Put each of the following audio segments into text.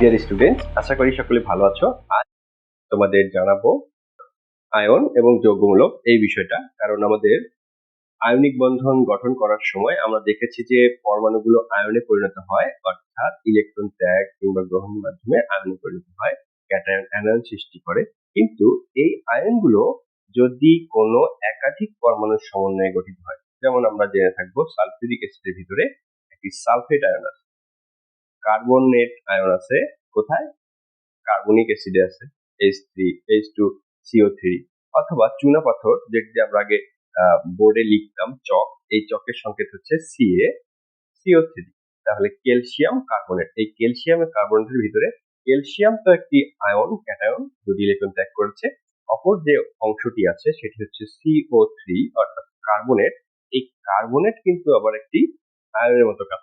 Dear students আশা করি সকলে ভালো আছো। আজ তোমাদের জানাব আয়ন এবং যৌগমূলক এই বিষয়টা। কারণ আমাদের আয়নিক বন্ধন গঠন করার সময় আমরা দেখেছি যে পরমাণুগুলো আয়নে পরিণত হয়, অর্থাৎ ইলেকট্রন ত্যাগ কিংবা গ্রহণের মাধ্যমে আয়নে পরিণত হয়, ক্যাটায়ন অ্যানায়ন সৃষ্টি করে। কিন্তু এই আয়নগুলো যদি কোনো একাধিক পরমাণুর সমন্বয়ে গঠিত হয়, যেমন আমরা জেনে থাকব সালফিউরিক অ্যাসিডের ভিতরে একটি সালফেট আয়ন আছে। কার্বনেট আয়ন আছে, কোথায়? কার্বনিক অ্যাসিডে আছে H three H two CO three অথবা চুনা পাথর, যেটি আমরা আগে বোর্ডে লিখতাম, চক, এই চকের সংকেত হচ্ছে সিএ সিও থ্রি তাহলে ক্যালসিয়াম কার্বনেট, এই ক্যালসিয়াম কার্বনেটের ভিতরে ক্যালসিয়াম তো একটি আয়ন, ক্যাটায়ন দুটি ইলেকট্রন ত্যাগ করেছে, অপর যে অংশটি আছে, সেটি হচ্ছে সিও থ্রি অর্থাৎ কার্বনেট, এই কার্বনেট কিন্তু আবার একটি আয়নের মতো কাজ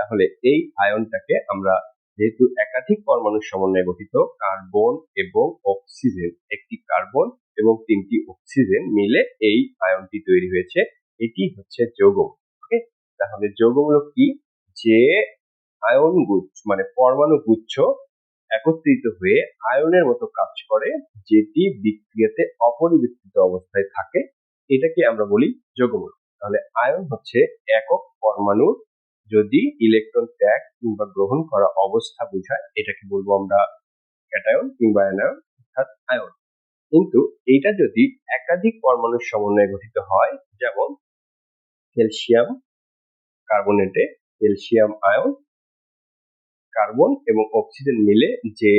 তাহলে এই আয়নটাকে আমরা যেহেতু একাধিক পরমাণুর সমন্বয়ে গঠিত, কার্বন এবং অক্সিজেন, একটি কার্বন এবং তিনটি অক্সিজেন মিলে এই আয়নটি তৈরি হয়েছে। এটি হচ্ছে যৌগ ওকে? তাহলে যৌগমূলক কি? যে আয়ন গুচ্ছ মানে পরমাণু গুচ্ছ একত্রিত হয়ে আয়নের মতো কাজ করে যেটি বিক্রিয়াতে অপরিবর্তিত অবস্থায় থাকে। এটাকে আমরা বলি যৌগমূলক তাহলে আয়ন হচ্ছে একক পরমাণুর যদি ইলেকট্রন ত্যাগ কিংবা গ্রহণ করা অবস্থা বোঝায়, এটাকে বলব আমরা ক্যাটায়ন কিংবা অ্যানায়ন অর্থাৎ আয়ন কিন্তু এইটা যদি একাধিক পরমাণুর সমন্বয়ে গঠিত হয়, যেমন ক্যালসিয়াম কার্বনেটে ক্যালসিয়াম আয়ন কার্বন এবং অক্সিজেন মিলে যে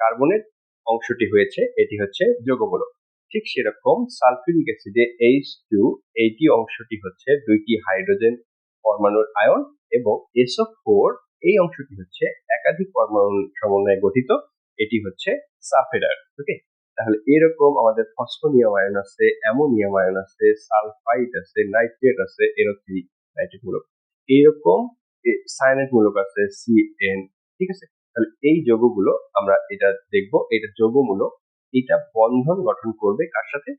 কার্বনের অংশটি হয়েছে, এটি হচ্ছে যৌগমূলক। ঠিক সেরকম সালফিউরিক অ্যাসিডে এইচ টু এইটি অংশটি হচ্ছে দুইটি হাইড্রোজেন পরমাণুর আয়ন এবং এসও ফোর এই অংশটি হচ্ছে একাধিক পরমাণু সমন্বয়ে গঠিত। এটি হচ্ছে আয়ন ওকে? তাহলে এরকম আমাদের ফসফোনিয়াম আয়ন আছে, অ্যামোনিয়াম আয়ন আছে, সালফাইড আছে, নাইট্রেট আছে এরো নাইট্রেট মূলক এইরকম সায়ানেট মূলক আছে সিএন ঠিক আছে? তাহলে এই যৌগগুলো আমরা এটা দেখব, এটা যৌগমূলক, এটা বন্ধন গঠন করবে কার সাথে?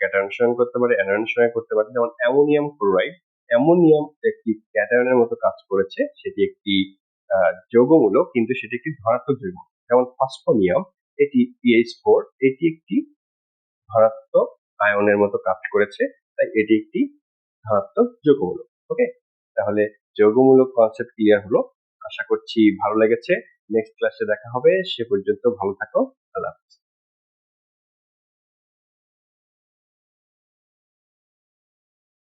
ক্যাটায়নের সঙ্গে করতে পারে অ্যানায়নের সঙ্গে করতে পারে, যেমন অ্যামোনিয়াম ক্লোরাইড অ্যামোনিয়াম একটি ক্যাটায়নের মতো কাজ করেছে, সেটি একটি যৌগমূলক, কিন্তু সেটি একটি ধনাত্মক যৌগ যেমন ফসফোনিয়াম এটি পিএইচ ফোর এটি একটি ধনাত্মক আয়নের মতো কাজ করেছে, তাই এটি একটি ধনাত্মক যৌগমূলক। ওকে তাহলে যৌগমূলক কনসেপ্ট ক্লিয়ার হলো। আশা করছি ভালো লেগেছে। নেক্সট ক্লাসে দেখা হবে। সে পর্যন্ত ভালো থাকো। আল্লাহ হাফিজ।